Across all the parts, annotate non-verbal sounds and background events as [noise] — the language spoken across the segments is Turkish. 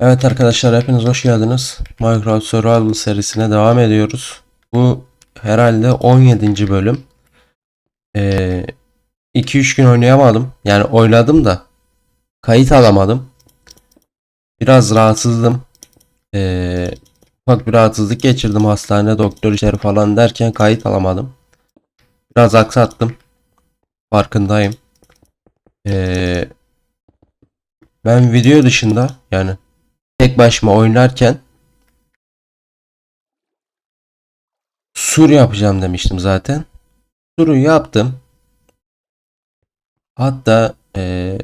Evet arkadaşlar hepiniz hoş geldiniz. Minecraft Survival serisine devam ediyoruz. Bu herhalde 17. bölüm. 2-3 gün oynayamadım. Yani oynadım da kayıt alamadım. Biraz rahatsızdım. Ee, ufak bir rahatsızlık geçirdim hastane doktor işleri falan derken kayıt alamadım. Biraz aksattım. Farkındayım. Ee, ben video dışında yani tek başıma oynarken sur yapacağım demiştim zaten. Suru yaptım. Hatta eee,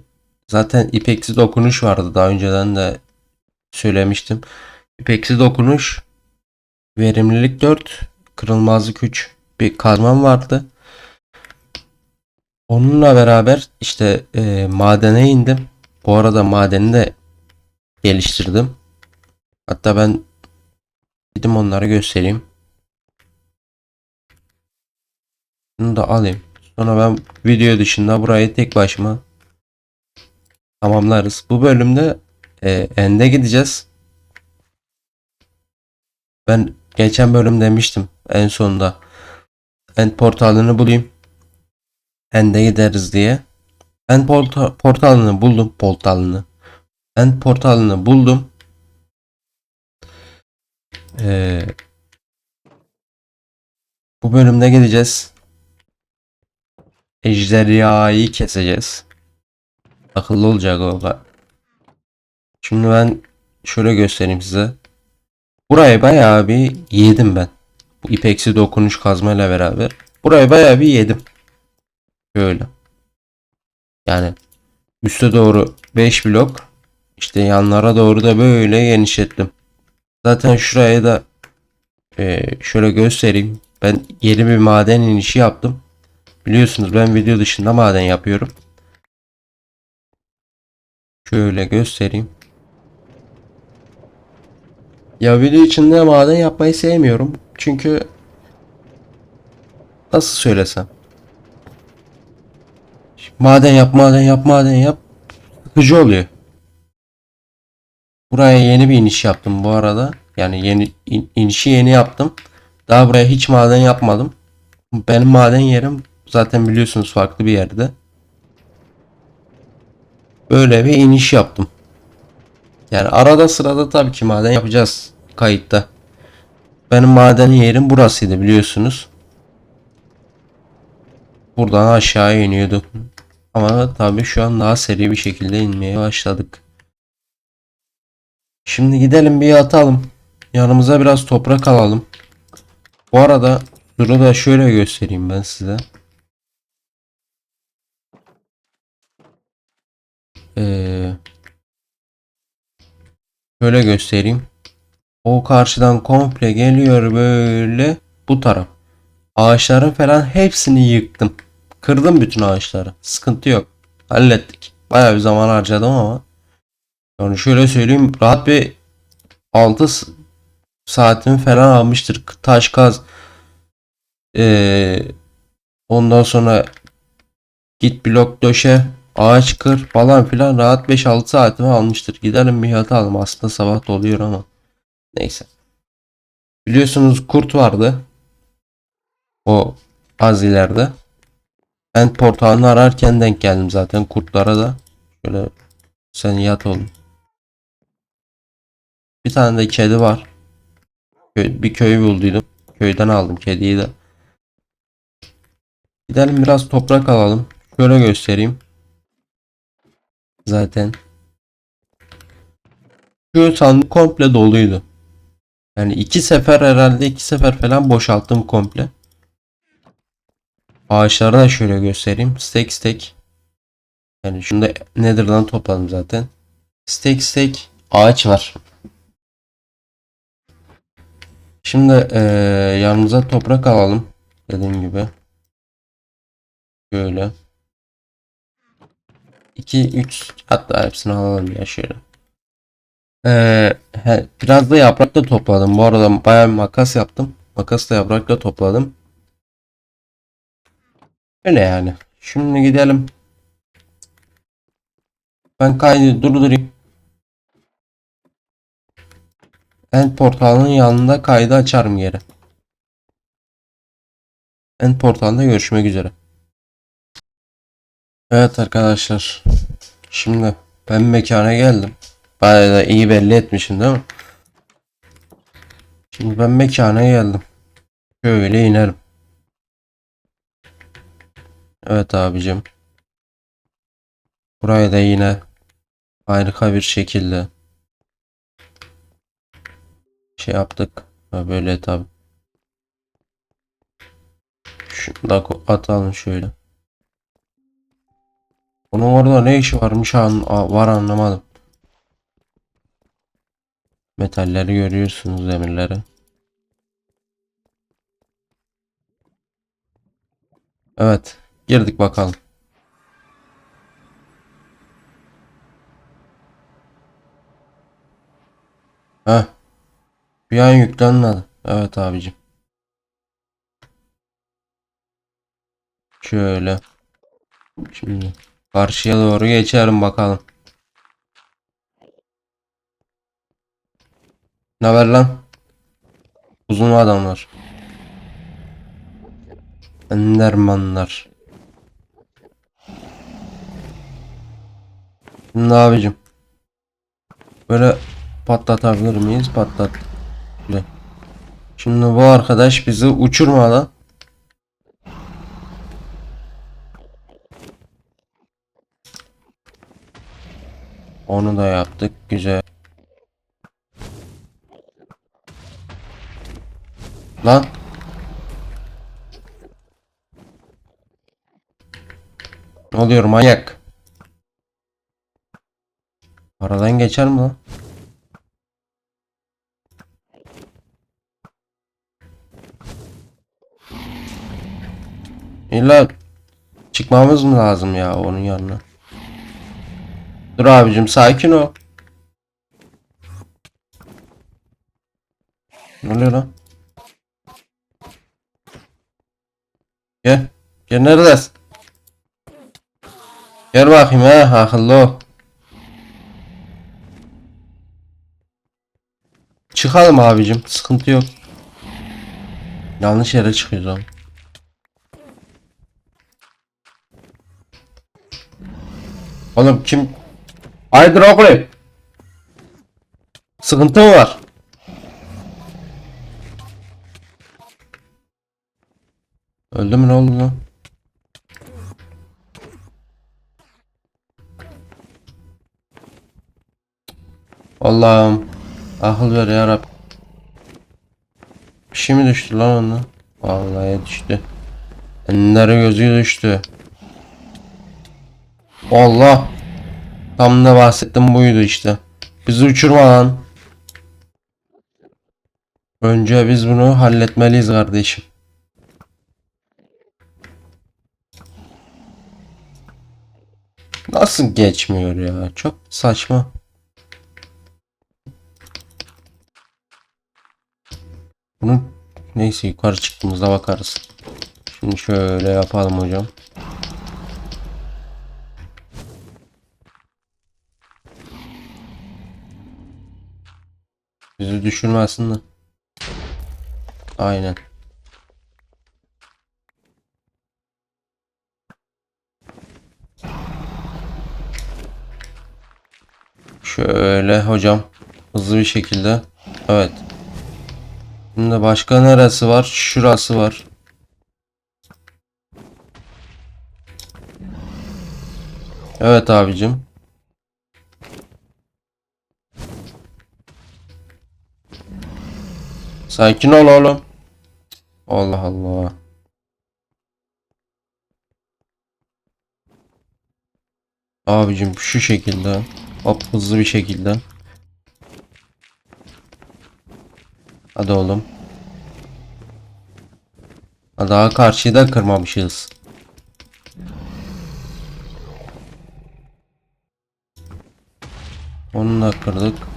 zaten ipeksi dokunuş vardı daha önceden de söylemiştim. İpeksi dokunuş verimlilik 4 kırılmazlık 3 bir kazmam vardı. Onunla beraber işte eee, madene indim. Bu arada madeni de geliştirdim. Hatta ben gidip onları göstereyim. Bunu da alayım. Sonra ben video dışında burayı tek başıma tamamlarız. Bu bölümde e, End'e gideceğiz. Ben geçen bölüm demiştim en sonunda End portalını bulayım. End'e gideriz diye. End porta- portalını buldum. Portalını. End portalını buldum. Ee, bu bölümde gideceğiz. Ejderhayı keseceğiz. Akıllı olacak o. Şimdi ben şöyle göstereyim size. Burayı bayağı bir yedim ben. Bu ipeksi dokunuş kazmayla beraber. Burayı bayağı bir yedim. Şöyle. Yani üste doğru 5 blok. İşte yanlara doğru da böyle genişlettim. Zaten şuraya da eee, şöyle göstereyim. Ben yeni bir maden inişi yaptım. Biliyorsunuz ben video dışında maden yapıyorum. Şöyle göstereyim. Ya video içinde maden yapmayı sevmiyorum. Çünkü nasıl söylesem. Maden yap, maden yap, maden yap. Sıkıcı oluyor. Buraya yeni bir iniş yaptım bu arada. Yani yeni in- inişi yeni yaptım. Daha buraya hiç maden yapmadım. Benim maden yerim zaten biliyorsunuz farklı bir yerde. Böyle bir iniş yaptım. Yani arada sırada tabii ki maden yapacağız kayıtta. Benim maden yerim burasıydı biliyorsunuz. Buradan aşağı iniyorduk. Ama tabii şu an daha seri bir şekilde inmeye başladık. Şimdi gidelim bir yatalım. Yanımıza biraz toprak alalım. Bu arada duru da şöyle göstereyim ben size. Ee, şöyle göstereyim. O karşıdan komple geliyor böyle bu taraf. Ağaçların falan hepsini yıktım. Kırdım bütün ağaçları. Sıkıntı yok. Hallettik. Bayağı bir zaman harcadım ama. Yani şöyle söyleyeyim rahat bir 6 s- saatimi falan almıştır. Taş kaz. Ee, ondan sonra git blok döşe. Ağaç kır falan filan rahat 5-6 saatimi almıştır. Gidelim bir yatalım. Aslında sabah da oluyor ama. Neyse. Biliyorsunuz kurt vardı. O az ileride. Ben portalını ararken denk geldim zaten kurtlara da. Şöyle sen yat oğlum. Bir tane de kedi var. Kö- Bir köy bulduydum. Köyden aldım kediyi de. Gidelim biraz toprak alalım. Şöyle göstereyim. Zaten. Şu sandık komple doluydu. Yani iki sefer herhalde iki sefer falan boşalttım komple. Ağaçları da şöyle göstereyim. Stack stack. Yani şunu da Nether'dan topladım zaten. Stack stack ağaç var. Şimdi eee yanımıza toprak alalım. Dediğim gibi. Şöyle. 2 3 hatta hepsini alalım ya şöyle. Eee, he, biraz da yaprak da topladım. Bu arada bayağı bir makas yaptım. Makasla yaprakla topladım. Öyle yani. Şimdi gidelim. Ben kaydı durdurayım. End portalının yanında kaydı açarım geri. End portalında görüşmek üzere. Evet arkadaşlar. Şimdi ben mekana geldim. Bayağı da iyi belli etmişim değil mi? Şimdi ben mekana geldim. Şöyle inerim. Evet abicim. Burayı da yine harika bir şekilde şey yaptık. Böyle tabi. Şunu da atalım şöyle. Onun orada ne işi varmış an var anlamadım. Metalleri görüyorsunuz demirleri. Evet. Girdik bakalım. Heh. Bir an yüklenmedi. Evet abicim. Şöyle. Şimdi karşıya doğru geçerim bakalım. Ne haber lan? Uzun adamlar. Endermanlar. Şimdi abicim. Böyle patlatabilir miyiz? Patlat. Şimdi bu arkadaş bizi uçurmadan Onu da yaptık. Güzel. Lan. Ne oluyor manyak? Aradan geçer mi lan? İlla çıkmamız mı lazım ya onun yanına? Dur abicim sakin ol. Ne oluyor lan? Gel. Gel neredesin? Gel bakayım ha akıllı ol. Çıkalım abicim sıkıntı yok. Yanlış yere çıkıyoruz ama. Oğlum kim? Haydi oğlum. Sıkıntı mı var? Öldü mü ne oldu lan? Allah'ım akıl ver ya Rab. Bir şey mi düştü lan ona? Vallahi düştü. Ender gözü düştü. Allah. Tam da bahsettim buydu işte. Bizi uçurma lan. Önce biz bunu halletmeliyiz kardeşim. Nasıl geçmiyor ya? Çok saçma. Bunu neyse yukarı çıktığımızda bakarız. Şimdi şöyle yapalım hocam. Bizi düşürmesin de. Aynen. Şöyle hocam. Hızlı bir şekilde. Evet. Şimdi başka neresi var? Şurası var. Evet abicim. Sakin ol oğlum. Allah Allah. Abicim şu şekilde. Hop hızlı bir şekilde. Hadi oğlum. Ha, Daha karşıyı da kırmamışız. Onu da kırdık.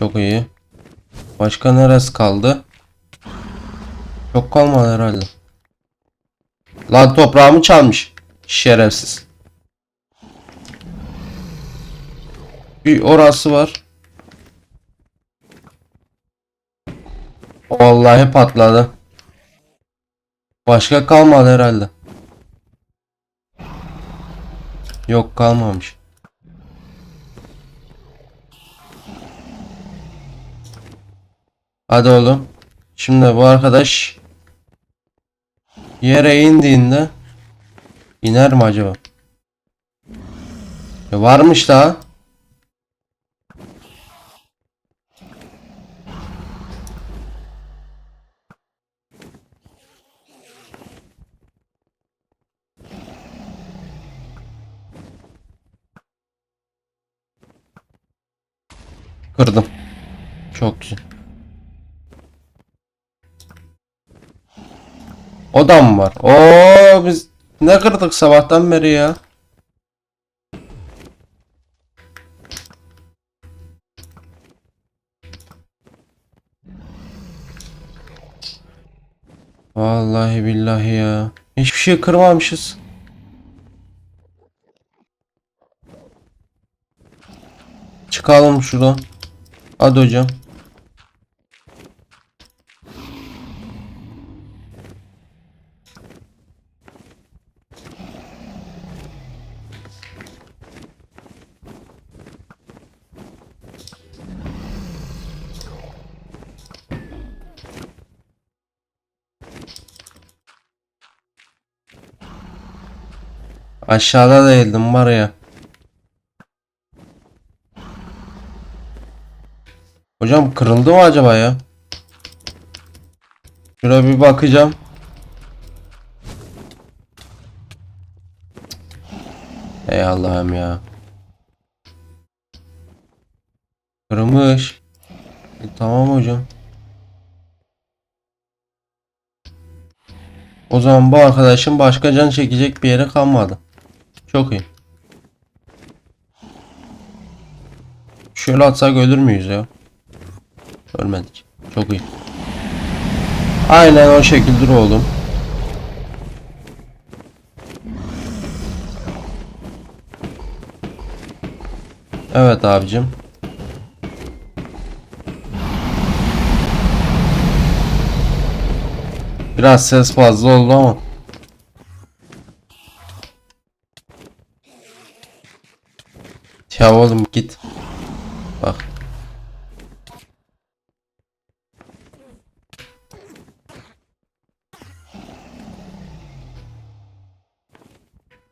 Çok iyi. Başka neresi kaldı? Çok kalmadı herhalde. Lan toprağımı çalmış. Şerefsiz. Bir orası var. Vallahi patladı. Başka kalmadı herhalde. Yok kalmamış. Hadi oğlum. Şimdi bu arkadaş yere indiğinde iner mi acaba? Ya varmış daha. Kırdım. Çok güzel. O da mı var? Oo biz ne kırdık sabahtan beri ya? Vallahi billahi ya. Hiçbir şey kırmamışız. Çıkalım şuradan. Hadi hocam. Aşağıda değildim var ya. Hocam kırıldı mı acaba ya? Şuna bir bakacağım. Ey Allah'ım ya. Kırılmış. E, tamam hocam. O zaman bu arkadaşın başka can çekecek bir yere kalmadı. Çok iyi. Şöyle atsak ölür müyüz ya? Ölmedik. Çok iyi. Aynen o şekilde oğlum. Evet abicim. Biraz ses fazla oldu ama. Ya oğlum git. Bak.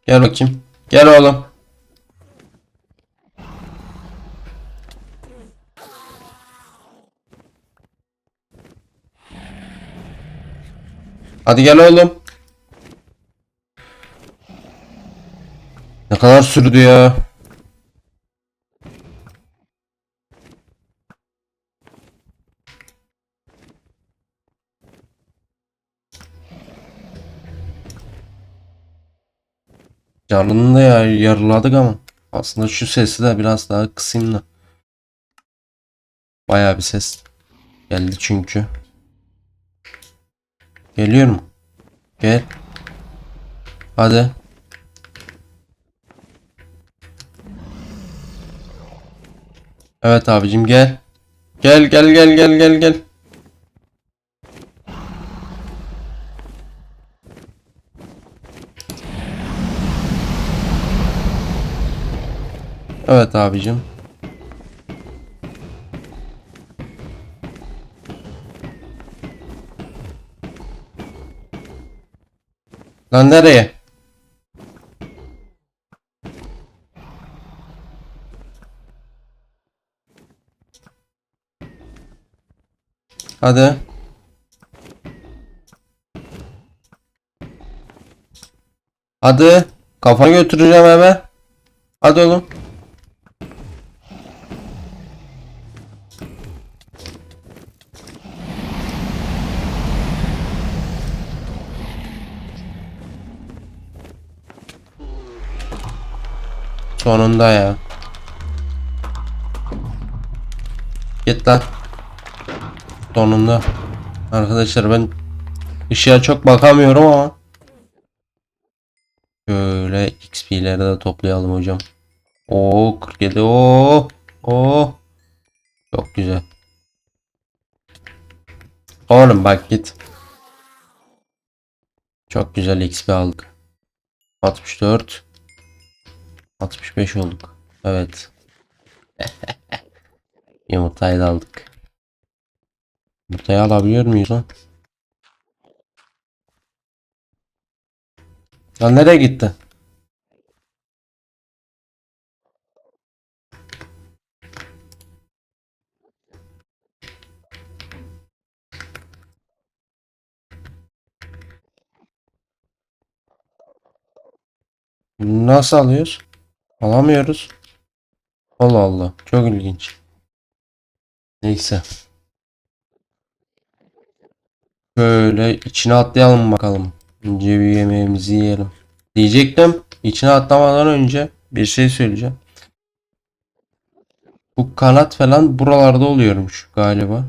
Gel bakayım. Gel oğlum. Hadi gel oğlum. Ne kadar sürdü ya? Canını da ya yarıladık ama. Aslında şu sesi de biraz daha kısayım da. Bayağı bir ses geldi çünkü. Geliyor mu? Gel. Hadi. Evet abicim gel. Gel gel gel gel gel gel. Evet abicim. Lan nereye? Hadi. Hadi. Kafanı götüreceğim eve. Hadi oğlum. Sonunda ya. Git lan. Sonunda. Arkadaşlar ben ışığa çok bakamıyorum ama. Şöyle XP'leri de toplayalım hocam. Oo 47 o Oh. Çok güzel. Oğlum bak git. Çok güzel XP aldık. 64 65 olduk. Evet. [laughs] Yumurtayı da aldık. Yumurtayı alabiliyor muyuz lan? Lan nereye gitti? Nasıl alıyoruz? Alamıyoruz. Allah Allah. Çok ilginç. Neyse. Böyle içine atlayalım bakalım. Önce bir yemeğimizi yiyelim. Diyecektim. İçine atlamadan önce bir şey söyleyeceğim. Bu kanat falan buralarda oluyormuş galiba.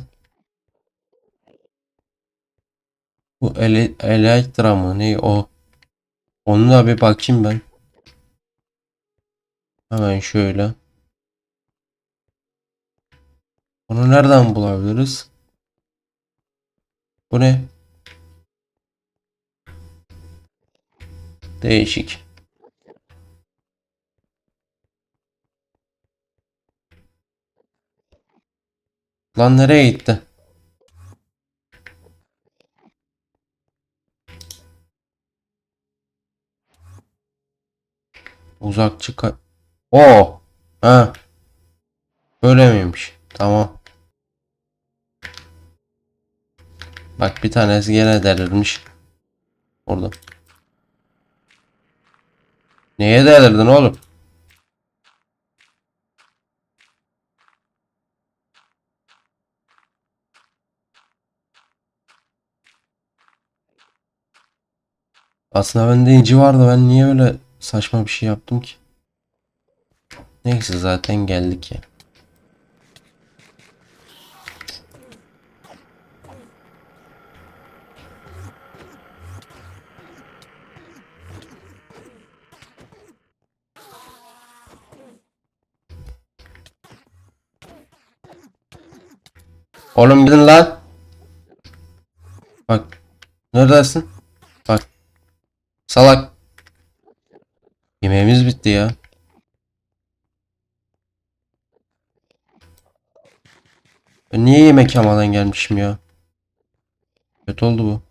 Bu ele Elektra mı? Ne o? Onu da bir bakayım ben. Hemen şöyle. Onu nereden bulabiliriz? Bu ne? Değişik. Lan nereye gitti? Uzakçı ka... Oo. Ha. Böyle miymiş? Tamam. Bak bir tanesi gene delirmiş. Orada. Neye delirdin oğlum? Aslında bende inci vardı. Ben niye öyle saçma bir şey yaptım ki? Neyse zaten geldik ya. Oğlum gidin lan. Bak. Neredesin? Bak. Salak. Yemeğimiz bitti ya. Ben niye yemek yamadan gelmişim ya? Kötü oldu bu.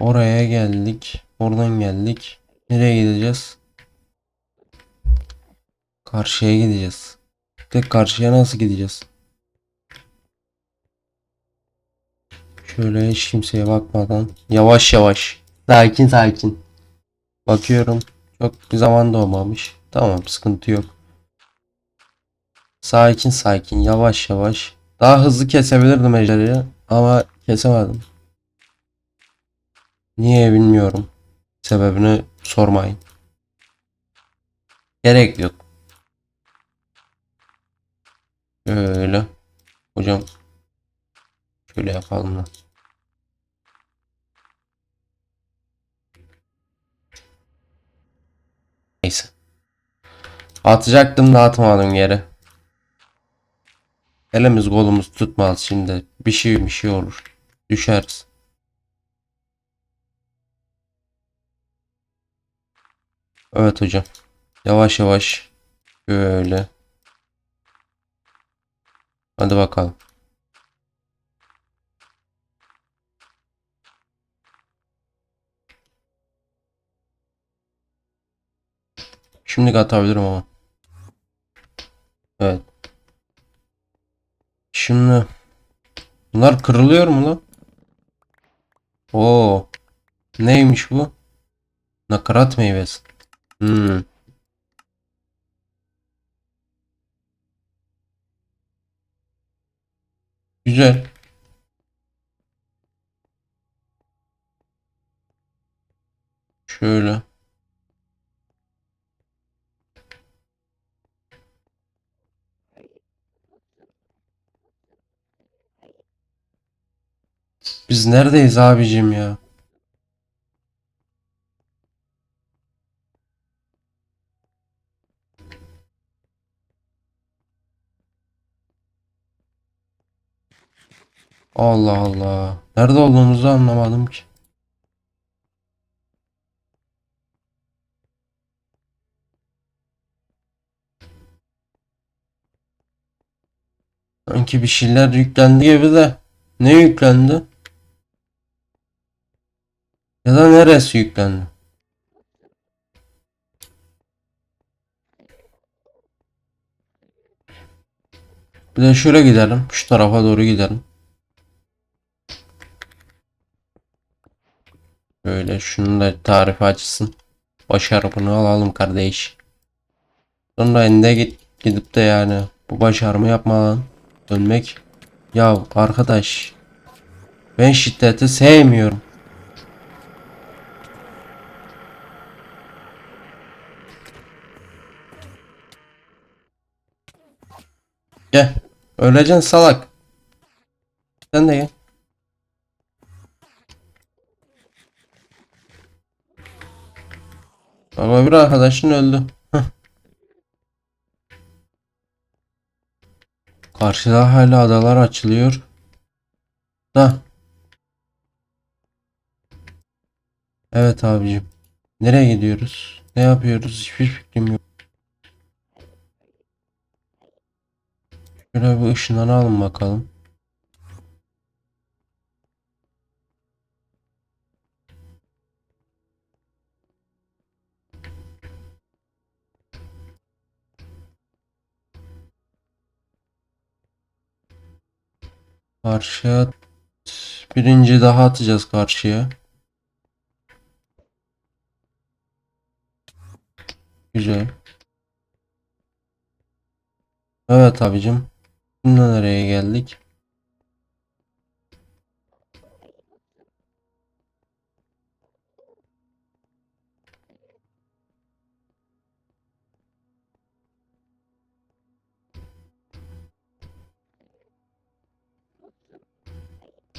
Oraya geldik. Oradan geldik. Nereye gideceğiz? Karşıya gideceğiz. Tek karşıya nasıl gideceğiz? Şöyle hiç kimseye bakmadan yavaş yavaş sakin sakin bakıyorum. Çok bir zaman da olmamış. Tamam sıkıntı yok. Sakin sakin yavaş yavaş. Daha hızlı kesebilirdim ejderi ama kesemedim. Niye bilmiyorum. Sebebini sormayın. Gerek yok. Öyle. Hocam şöyle yapalım da. Neyse. Atacaktım da atmadım geri. Elimiz kolumuz tutmaz şimdi. Bir şey bir şey olur. Düşeriz. Evet hocam. Yavaş yavaş. Böyle. Hadi bakalım. Şimdi atabilirim ama. Evet. Şimdi bunlar kırılıyor mu lan? Oo. Neymiş bu? Nakarat meyvesi. Hmm. Güzel. Biz neredeyiz abicim ya? Allah Allah. Nerede olduğumuzu anlamadım ki. Sanki bir şeyler yüklendi gibi de. Ne yüklendi? Ya da neresi yüklendi? Bir de şöyle gidelim. Şu tarafa doğru gidelim. Böyle şunun da tarifi açsın. Başarımını alalım kardeş. Sonra ende git gidip de yani bu başarımı yapmadan dönmek. Ya arkadaş ben şiddeti sevmiyorum. Gel. Öleceksin salak. Sen de gel. Ama bir arkadaşın öldü. Karşıda hala adalar açılıyor. Da. Evet abicim. Nereye gidiyoruz? Ne yapıyoruz? Hiçbir fikrim yok. Şöyle bir ışınlanalım bakalım. Karşıya birinci daha atacağız karşıya. Güzel. Evet abicim. Şimdi nereye geldik?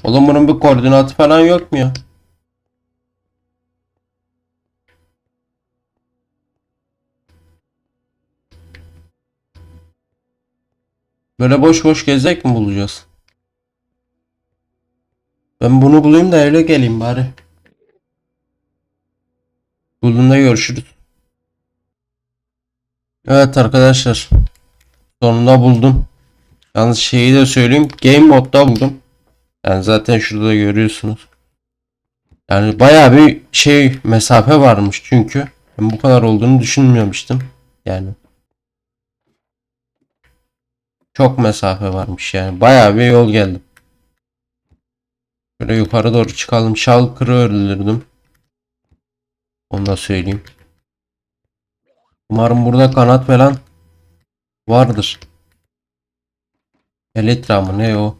Oğlum bunun bir koordinatı falan yok mu ya? Böyle boş boş gezecek mi bulacağız? Ben bunu bulayım da öyle geleyim bari. Bulduğumda görüşürüz. Evet arkadaşlar. Sonunda buldum. Yalnız şeyi de söyleyeyim. Game modda buldum. Yani zaten şurada görüyorsunuz. Yani bayağı bir şey mesafe varmış çünkü. Ben bu kadar olduğunu düşünmüyormuştum. Yani. Çok mesafe varmış yani. Bayağı bir yol geldim. Böyle yukarı doğru çıkalım. Shulker'ı öldürdüm. Onu da söyleyeyim. Umarım burada kanat falan vardır. Elytra mı ne o?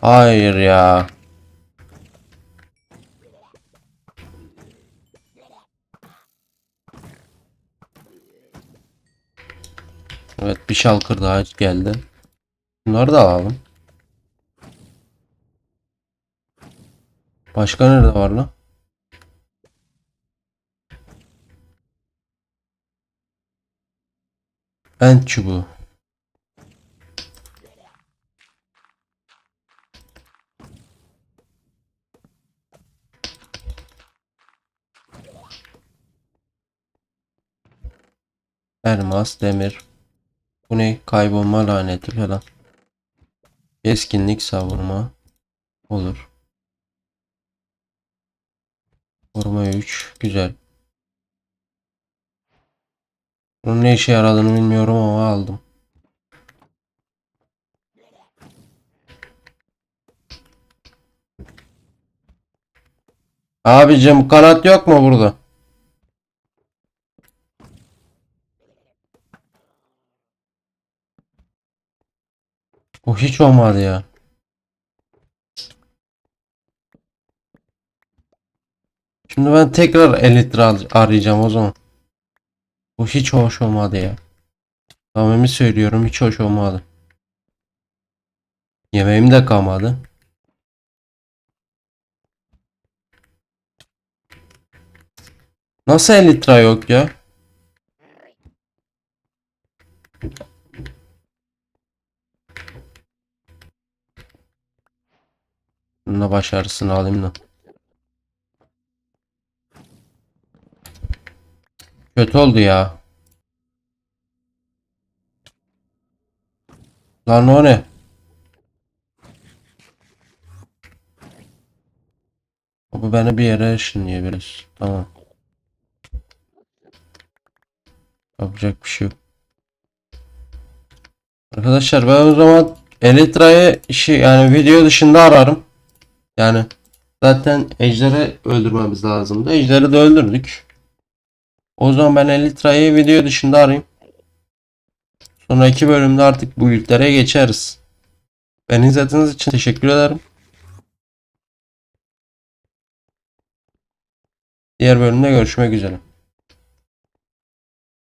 Hayır ya. Evet bir şalkır daha geldi. Bunları da alalım. Başka nerede var lan? Bent çubuğu. Elmas, demir. Bu ne? Kaybolma laneti falan. Keskinlik savurma. Olur. Koruma 3. Güzel. Bunun ne işe yaradığını bilmiyorum ama aldım. Abicim kanat yok mu burada? Bu hiç olmadı ya. Şimdi ben tekrar Elytra ar- arayacağım o zaman. Bu hiç hoş olmadı ya. Samimi söylüyorum hiç hoş olmadı. Yemeğim de kalmadı. Nasıl 50 litre yok ya? Bununla başarısını alayım da. Kötü oldu ya. Lan o ne? Bu beni bir yere ışınlayabilir. Tamam. Yapacak bir şey yok. Arkadaşlar ben o zaman Elytra'yı işi yani video dışında ararım. Yani zaten Ejder'i öldürmemiz lazımdı. Ejder'i de öldürdük. O zaman ben Elytra'yı video dışında arayayım. Sonraki bölümde artık bu ülkelere geçeriz. Beni izlediğiniz için teşekkür ederim. Diğer bölümde görüşmek üzere.